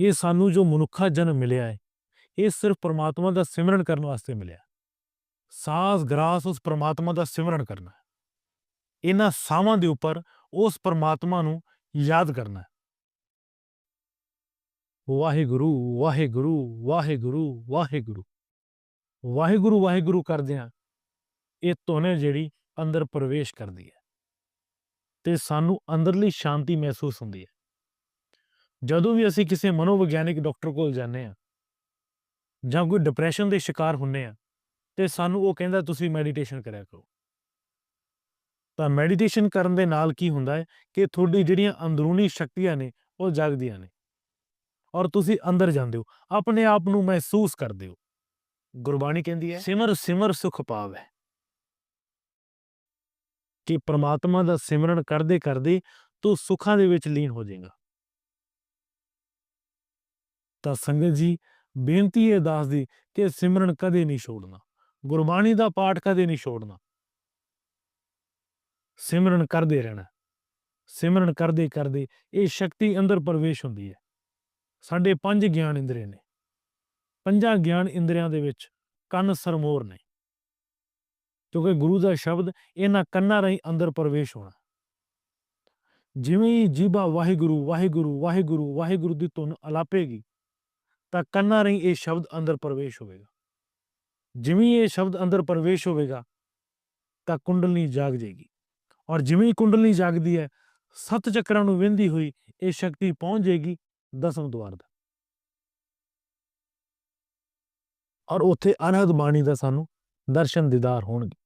ਇਹ ਸਾਨੂੰ ਜੋ ਮਨੁੱਖਾ ਜਨਮ ਮਿਲਿਆ ਹੈ, ਇਹ ਸਿਰਫ ਪ੍ਰਮਾਤਮਾ ਦਾ ਸਿਮਰਨ ਕਰਨ ਵਾਸਤੇ ਮਿਲਿਆ ਸਾਸ ਗਰਾਸ ਉਸ ਪ੍ਰਮਾਤਮਾ ਦਾ ਸਿਮਰਨ ਕਰਨਾ ਇਹਨਾਂ ਸਾਵਾਂ ਦੇ ਉੱਪਰ ਉਸ ਪ੍ਰਮਾਤਮਾ ਨੂੰ ਯਾਦ ਕਰਨਾ ਹੈ। ਵਾਹਿਗੁਰੂ ਵਾਹਿਗੁਰੂ ਵਾਹਿਗੁਰੂ ਵਾਹਿਗੁਰੂ। ਵਾਹਿਗੁਰੂ ਵਾਹਿਗੁਰੂ ਕਰਦਿਆਂ ਇਹ ਧੁਨ ਜਿਹੜੀ ਅੰਦਰ ਪ੍ਰਵੇਸ਼ ਕਰਦੀ ਹੈ ਤੇ ਸਾਨੂੰ ਅੰਦਰਲੀ ਸ਼ਾਂਤੀ ਮਹਿਸੂਸ ਹੁੰਦੀ ਹੈ। ਜਦੋਂ ਵੀ ਅਸੀਂ ਕਿਸੇ ਮਨੋਵਿਗਿਆਨਿਕ ਡਾਕਟਰ ਕੋਲ ਜਾਂਦੇ ਆ ਜਾਂ ਕੋਈ ਡਿਪਰੈਸ਼ਨ ਦੇ ਸ਼ਿਕਾਰ ਹੁੰਨੇ ਆ ਤੇ ਸਾਨੂੰ ਉਹ ਕਹਿੰਦਾ ਤੁਸੀਂ ਮੈਡੀਟੇਸ਼ਨ ਕਰਿਆ ਕਰੋ। ਤਾਂ ਮੈਡੀਟੇਸ਼ਨ ਕਰਨ ਦੇ ਨਾਲ ਕੀ ਹੁੰਦਾ ਹੈ ਕਿ ਤੁਹਾਡੀ ਜਿਹੜੀਆਂ ਅੰਦਰੂਨੀ ਸ਼ਕਤੀਆਂ ਨੇ ਉਹ ਜਾਗਦੀਆਂ ਨੇ। ਔਰ ਤੁਸੀਂ ਅੰਦਰ ਜਾਂਦੇ ਹੋ। ਆਪਣੇ ਆਪ ਨੂੰ ਮਹਿਸੂਸ ਕਰਦੇ ਹੋ। ਗੁਰਬਾਣੀ ਕਹਿੰਦੀ ਹੈ ਸਿਮਰ ਸਿਮਰ ਸੁਖ ਪਾਵੈ। ਕਿ ਪ੍ਰਮਾਤਮਾ ਦਾ ਸਿਮਰਨ ਕਰਦੇ ਕਰਦੇ ਤੂੰ ਸੁੱਖਾਂ ਦੇ ਵਿੱਚ ਲੀਨ ਹੋ ਜਾਏਗਾ। ਤਾਂ ਸੰਗਤ ਜੀ ਬੇਨਤੀ ਹੈ ਦਾਸ ਦੀ ਕਿ ਸਿਮਰਨ ਕਦੇ ਨਹੀਂ ਛੋੜਨਾ, ਗੁਰਬਾਣੀ ਦਾ ਪਾਠ ਕਦੇ ਨਹੀਂ ਛੋੜਨਾ। ਸਿਮਰਨ ਕਰਦੇ ਰਹਿਣਾ, ਸਿਮਰਨ ਕਰਦੇ ਕਰਦੇ ਇਹ ਸ਼ਕਤੀ ਅੰਦਰ ਪ੍ਰਵੇਸ਼ ਹੁੰਦੀ ਹੈ। ਸਾਡੇ ਪੰਜ ਗਿਆਨ ਇੰਦਰੀ ਨੇ, ਪੰਜਾਂ ਗਿਆਨ ਇੰਦਰੀਆਂ ਦੇ ਵਿੱਚ ਕੰਨ ਸਰਮੋਰ ਨੇ, ਕਿਉਂਕਿ ਗੁਰੂ ਦਾ ਸ਼ਬਦ ਇਹਨਾਂ ਕੰਨਾਂ ਰਾਹੀਂ ਅੰਦਰ ਪ੍ਰਵੇਸ਼ ਹੋਣਾ। ਜਿਵੇਂ ਹੀ ਜੀਭਾ ਵਾਹਿਗੁਰੂ ਵਾਹਿਗੁਰੂ ਵਾਹਿਗੁਰੂ ਵਾਹਿਗੁਰੂ ਦੀ ਧੁਨ ਅਲਾਪੇਗੀ ਤਾਂ ਕੰਨਾਂ ਰਾਹੀਂ ਇਹ ਸ਼ਬਦ ਅੰਦਰ ਪ੍ਰਵੇਸ਼ ਹੋਵੇਗਾ। ਜਿਵੇਂ ਇਹ ਸ਼ਬਦ ਅੰਦਰ ਪ੍ਰਵੇਸ਼ ਹੋਵੇਗਾ, ਤਾਂ ਕੁੰਡਲਨੀ ਜਾਗ ਜਾਏਗੀ। ਔਰ ਜਿਵੇਂ ਹੀ ਕੁੰਡਲਨੀ ਜਾਗਦੀ ਹੈ, ਸੱਤ ਚੱਕਰਾਂ ਨੂੰ ਵਿੰਦੀ ਹੋਈ ਇਹ ਸ਼ਕਤੀ ਪਹੁੰਚ ਜਾਏਗੀ ਦਸਮ ਦੁਆਰ ਦਾ ਔਰ ਉੱਥੇ ਅਨਹਦ ਬਾਣੀ ਦਾ ਸਾਨੂੰ ਦਰਸ਼ਨ ਦੀਦਾਰ ਹੋਣਗੇ।